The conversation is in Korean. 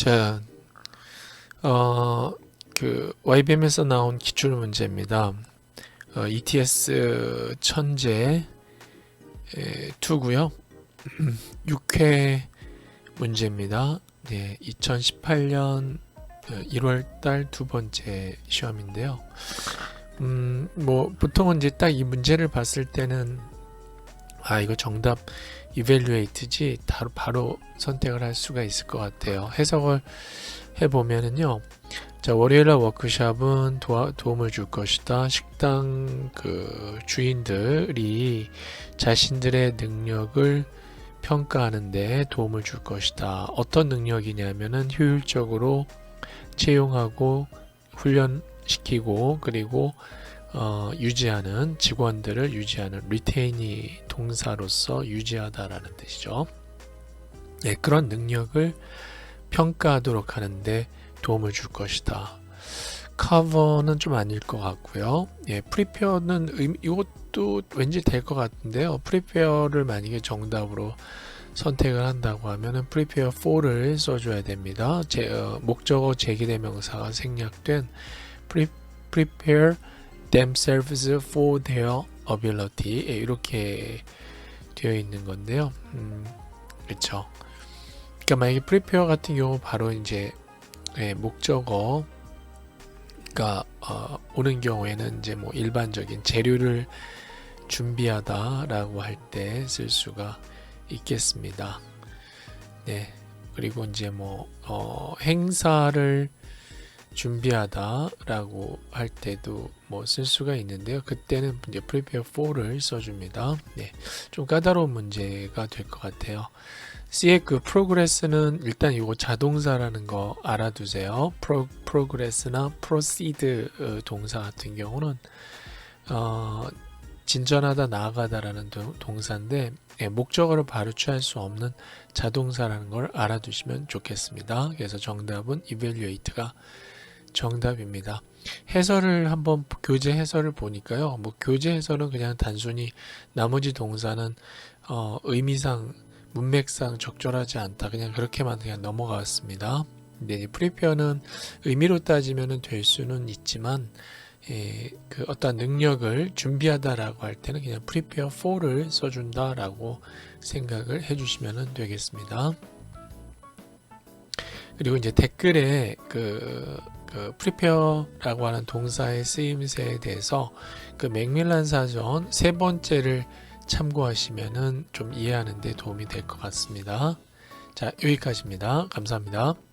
자, 어, 그 YBM에서 나온 기출 문제입니다. 어, ETS 천재 2고요. 6회 문제입니다. 네, 2018년 1월 달 두 번째 시험인데요. 음, 뭐 보통은 이제 딱 이 문제를 봤을 때는 아, 이거 정답 이벨루에이트지 바로, 바로 선택을 할 수가 있을 것 같아요. 해석을 해보면은요. 자, 월요일날 워크샵은 도와, 도움을 줄 것이다. 식당 그 주인들이 자신들의 능력을 평가하는데 도움을 줄 것이다. 어떤 능력이냐면은 효율적으로 채용하고 훈련시키고 그리고 어, 유지하는 직원들을 유지하는 리테인이 동사로서 유지하다라는 뜻이죠. 네, 그런 능력을 평가하도록 하는데 도움을 줄 것이다. 커버는 좀 아닐 것 같고요. 예, 의- 이것도 왠지 될 것 같은데요. 프리페어를 만약에 정답으로 선택을 한다고 하면은 프리페어 4를 써줘야 됩니다. 제, 어, 목적어 제기대명사가 생략된 pre, prepare themselves for their ability 예, 이렇게 되어 있는 건데요. 음, 그렇죠. 그러니까 만약에 prepare 같은 경우 바로 이제 예, 목적어가 어, 오는 경우에는 이제 뭐 일반적인 재료를 준비하다라고 할 때 쓸 수가 있겠습니다. 네. 그리고 이제 뭐 어, 행사를 준비하다라고 할 때도 뭐 쓸 수가 있는데요. 그때는 이제 prepare for를 써줍니다. 네, 좀 까다로운 문제가 될 것 같아요. C의 그 progress는 일단 이거 자동사라는 거 알아두세요. pro, progress나 proceed 어, 동사 같은 경우는 어, 진전하다 나아가다라는 도- 동사인데 예, 목적어를 바로 취할 수 없는 자동사라는 걸 알아두시면 좋겠습니다. 그래서 정답은 evaluate가 정답입니다. 해설을 한번 교재 해설을 보니까요. 뭐 교재 해설은 그냥 단순히 나머지 동사는 어, 의미상 문맥상 적절하지 않다. 그냥 그렇게만 그냥 넘어갔습니다. 근데 이 프리페어는 의미로 따지면 될 수는 있지만 예, 그 어떤 능력을 준비하다라고 할 때는 그냥 prepare for를 써준다라고 생각을 해주시면 되겠습니다. 그리고 이제 댓글에 그, 그 prepare라고 하는 동사의 쓰임새에 대해서 그 맥밀란 사전 세 번째를 참고하시면은 좀 이해하는 데 도움이 될 것 같습니다. 자, 여기까지입니다. 감사합니다.